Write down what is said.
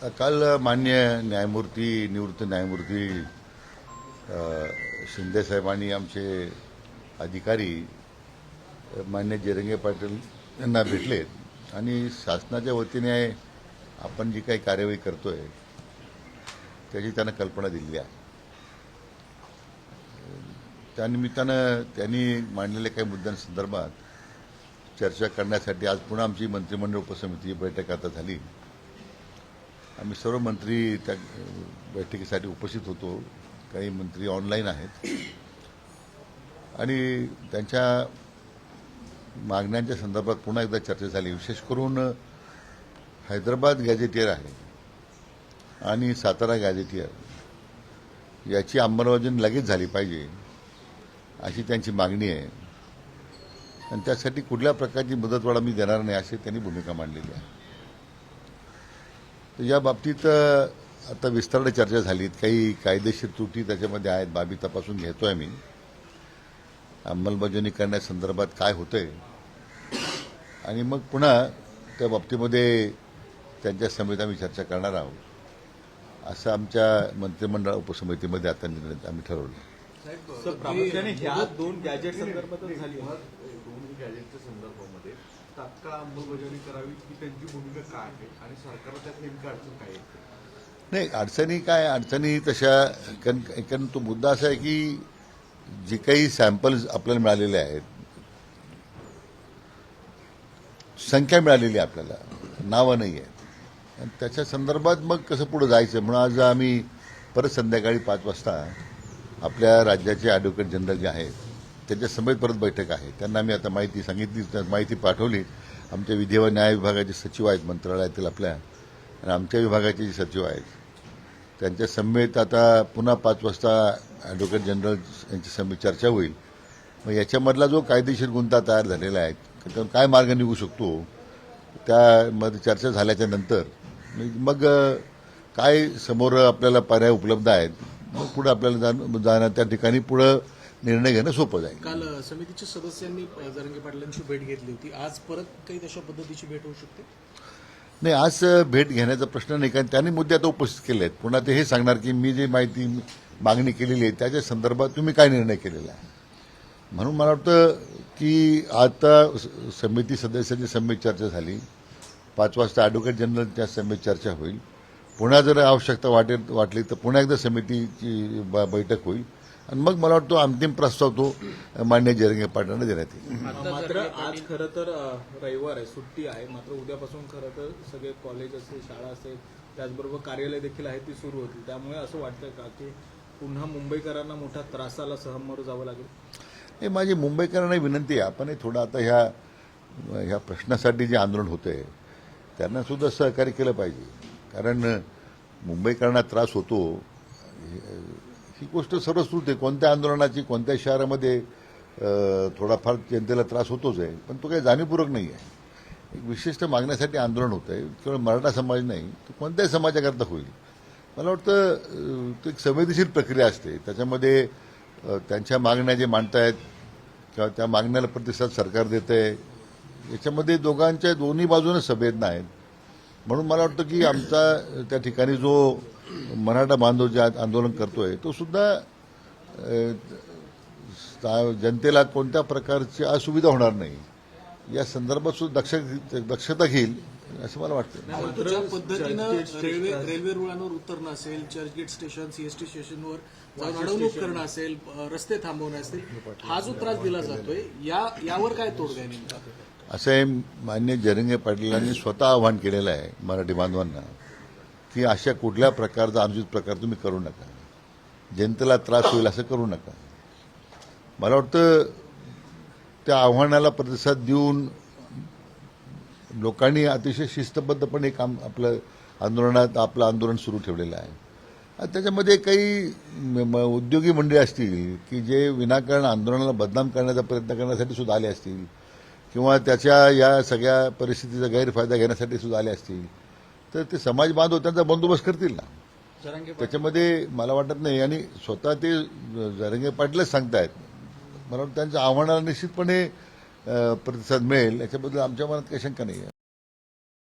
काल मान्य न्यायमूर्ती निवृत्त न्यायमूर्ती अ, शिंदेसाहेबांनी आमचे अधिकारी मान्य जिरंगे पाटील यांना भेटलेत आणि शासनाच्या वतीने आपण जी काही कार्यवाही करतोय त्याची त्यांना कल्पना दिलेली आहे. त्यानिमित्तानं त्यांनी मांडलेल्या काही मुद्द्यांसंदर्भात चर्चा करण्यासाठी आज पुन्हा आमची मंत्रिमंडळ उपसमितीची बैठक आता झाली. आम्ही सर्व मंत्री त्या बैठकीसाठी उपस्थित होतो. काही मंत्री ऑनलाईन आहेत. आणि त्यांच्या मागण्यांच्या संदर्भात पुन्हा एकदा चर्चा झाली. विशेष करून हैदराबाद गॅझेटियर आहे आणि सातारा गॅझेटियर. याची अंमलबजावणी लगेच झाली पाहिजे अशी त्यांची मागणी आहे. आणि त्यासाठी कुठल्या प्रकारची मुदतवाढ मी देणार नाही अशी त्यांनी भूमिका मांडलेली आहे. तर या बाबतीत आता विस्तार चर्चा झालीत. काही कायदेशीर त्रुटी त्याच्यामध्ये आहेत बाबी तपासून घेतोय मी. अंमलबजावणी करण्यासंदर्भात काय होतंय? आणि मग पुन्हा त्या बाबतीमध्ये त्यांच्या समिती आम्ही चर्चा करणार आहोत. असं आमच्या मंत्रिमंडळ उपसमितीमध्ये आता निर्णय आम्ही ठरवलं. प्रामुख्याने ह्या दोन गॅजेट संदर्भातच झाली. आहे. दोन गॅजेटच्या संदर्भामध्ये तात्काळ अंमलबजावणी करावी ही त्यांची भूमिका काय आहे? आणि सरकारला त्यात नेमकं अडचण काय नाही अडचणी काय? अडचणी तशा कारण कारण तो मुद्दा असा आहे की जे काही सॅम्पल्स आपल्याला मिळालेले आहेत संख्या मिळालेली आहे आपल्याला नावं नाही आहेत. आणि त्याच्या संदर्भात मग कसं पुढं जायचं? म्हणून आज आम्ही परत संध्याकाळी पाच वाजता आपल्या राज्याचे ॲडव्होकेट जनरल जे आहेत त्यांच्या समेत परत बैठक आहे. त्यांना आम्ही आता माहिती सांगितली माहिती पाठवली. आमच्या विधी व न्याय विभागाचे सचिव आहेत मंत्रालयातील आपल्या आणि आमच्या विभागाचे जे सचिव आहेत त्यांच्या समेत आता पुन्हा पाच वाजता ॲडव्होकेट जनरल यांची समेत चर्चा होईल. मग याच्यामधला जो कायदेशीर गुंता तयार झालेला आहे त्यातून काय मार्ग निघू शकतो त्यामध्ये चर्चा झाल्याच्यानंतर मग काय समोर आपल्याला पर्याय उपलब्ध आहेत मग पुढं आपल्याला जाण- जाणं त्या ठिकाणी पुढं निर्णय घेणं सोपं जाईल. काल समितीच्या सदस्यांनी जरंगे पाटलांची भेट घेतली होती. आज परत काही तशा पद्धतीची भेट होऊ शकते? नाही आज भेट घेण्याचा प्रश्न नाही कारण त्यांनी मुद्दे आता उपस्थित केले आहेत. पुन्हा ते हे सांगणार की मी जी माहिती मागणी केलेली आहे त्याच्या संदर्भात तुम्ही काय निर्णय केलेला आहे? म्हणून मला वाटतं की आता समिती सदस्यांची समित चर्चा झाली. पाच वाजता ॲडव्होकेट जनरलच्या समित चर्चा होईल. पुन्हा जर आवश्यकता वाटेल वाटली तर पुन्हा एकदा समितीची बैठक होईल. आणि मग मला वाटतं अंतिम प्रस्ताव तो मान्य जरंगे पाटलांना देण्यात येईल. मात्र आज खरं तर रविवार आहे सुट्टी आहे. मात्र उद्यापासून खरं तर सगळे कॉलेज असेल शाळा असेल त्याचबरोबर कार्यालय देखील आहे ती सुरू होतील. त्यामुळे असं वाटतंय का की पुन्हा मुंबईकरांना मोठ्या त्रासाला सामोरं जावं लागेल? हे माझी मुंबईकरांना विनंती आहे. आपण हे थोडं आता ह्या ह्या प्रश्नासाठी जे आंदोलन होतंय त्यांना सुद्धा सहकार्य केलं पाहिजे. कारण मुंबईकरांना त्रास होतो. ही गोष्ट सर्वश्रुत आहे कोणत्या आंदोलनाची कोणत्या शहरामध्ये थोडाफार जनतेला त्रास होतोच आहे पण तो काही जाणीवपूर्वक नाही आहे. एक विशिष्ट मागण्यासाठी आंदोलन होत आहे केवळ मराठा समाज नाही तर कोणत्याही समाजाकरता होईल. मला वाटतं तो एक संवेदनशील प्रक्रिया असते. त्याच्यामध्ये त्यांच्या मागण्या जे मांडतायत किंवा त्या मागण्याला प्रतिसाद सरकार देत आहे याच्यामध्ये दोघांच्या दोन्ही बाजूने संवेदना आहेत म्हणून मला वाटतं की आमचा त्या ठिकाणी जो मराठा बांधव जे आज आंदोलन करतोय तो सुद्धा जनतेला कोणत्या प्रकारची असुविधा होणार नाही. या संदर्भात सुद्धा दक्ष दक्षता घेईल असं मला वाटतं. परंतु ज्या पद्धतीनं रेल्वे रेल्वे रुळांवर उतरणं असेल चर्चगेट स्टेशन सीएसटी स्टेशनवर जाऊन अडवणूक करणं असेल रस्ते थांबवणे असतील हा जो त्रास दिला जातोय या यावर काय तोडगा नेमका असं मान्य जरंगे पाटीलांनी स्वतः आव्हान केलेलं आहे मराठी बांधवांना. की अशा कुठल्या प्रकारचा अनुचित प्रकार तुम्ही करू नका. जनतेला त्रास होईल असं करू नका. मला वाटतं त्या आव्हानाला प्रतिसाद देऊन लोकांनी अतिशय शिस्तबद्धपणे काम आपलं आंदोलनात आपलं आंदोलन सुरू ठेवलेलं आहे. त्याच्यामध्ये काही म- म- उद्योगी मंडळी असतील की जे विनाकारण आंदोलनाला बदनाम करण्याचा प्रयत्न करण्यासाठी सुद्धा आले असतील किंवा त्याच्या या सगळ्या परिस्थितीचा गैरफायदा घेण्यासाठी सुद्धा आले असतील. तर ते समाज बांधव त्यांचा बंदोबस्त करतील ना. त्याच्यामध्ये मला वाटत नाही आणि स्वतः ते जरंगे पाटीलच सांगतायत. मला वाटतं त्यांच्या आव्हानाला निश्चितपणे प्रतिसाद मिळेल. याच्याबद्दल आमच्या मनात काही शंका नाही आहे